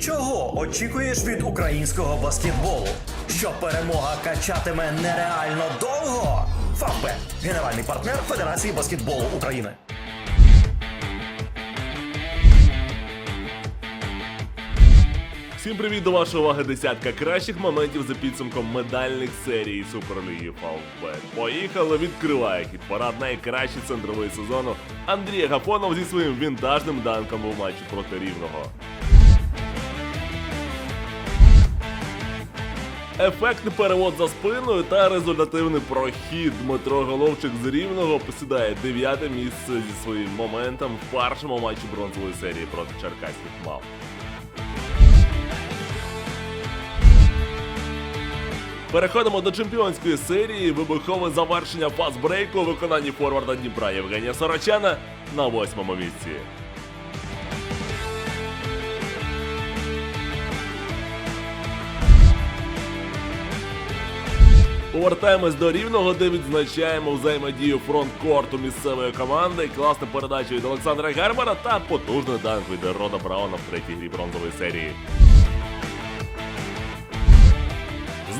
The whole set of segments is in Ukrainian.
Чого очікуєш від українського баскетболу? Що перемога качатиме нереально довго? Фавбет – генеральний партнер Федерації баскетболу України. Всім привіт до вашої уваги десятка кращих моментів за підсумком медальних серій Суперліги Фавбет. Поїхали, відкриває хід парад найкращий центровий сезону. Андрій Гафонов зі своїм вінтажним данком у матчі проти рівного. Ефектний перевод за спиною та результативний прохід. Дмитро Головчик з рівного посідає дев'яте місце зі своїм моментом в першому матчі бронзової серії проти черкаських мав. Переходимо до чемпіонської серії. Вибухове завершення пасбрейку у виконанні форварда Дніпра Євгенія Сорочана на восьмому місці. Повертаємось до рівного, де відзначаємо взаємодію фронт-корту місцевої команди, Класна передача від Олександра Гербера та потужний данк від Рода Брауна в третій грі бронзової серії.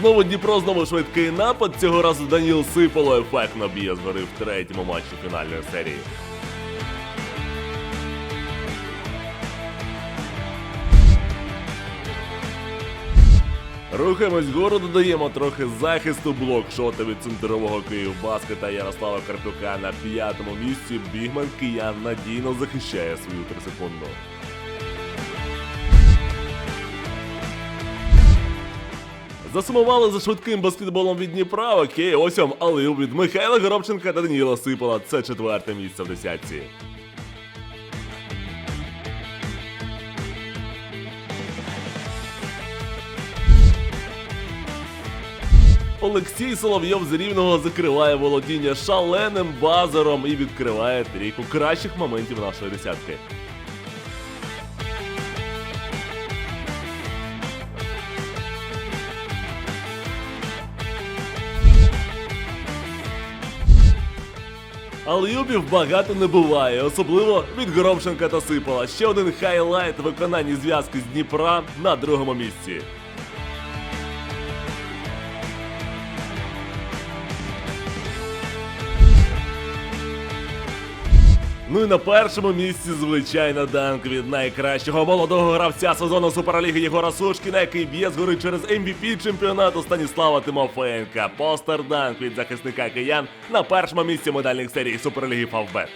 Знову Дніпро, знову швидкий напад. Цього разу Даніл Сипало ефектно б'є згори в третьому матчі фінальної серії. Рухаємось вгору, додаємо трохи захисту блок шота від центрового Київбаскета Ярослава Карпюка на п'ятому місці. Бігман киян надійно захищає свою трисекунду. Засумували за швидким баскетболом від Дніпра. Окей, ось вам алив від Михайла Горобченка та Даніла Сипала. Це четверте місце в десятці. Олексій Соловйов з рівного закриває володіння шаленим базером і відкриває трійку кращих моментів нашої десятки. Але юбів багато не буває, особливо від Горобченка та Сипала. Ще один хайлайт виконання зв'язки з Дніпра на другому місці. Ну і на першому місці, звичайно, данк від найкращого молодого гравця сезону Суперліги Єгора Сушкіна, який б'є згори через MVP чемпіонату Станіслава Тимофеєнка. Постер данк від захисника киян на першому місці медальних серій Суперліги Фавбет.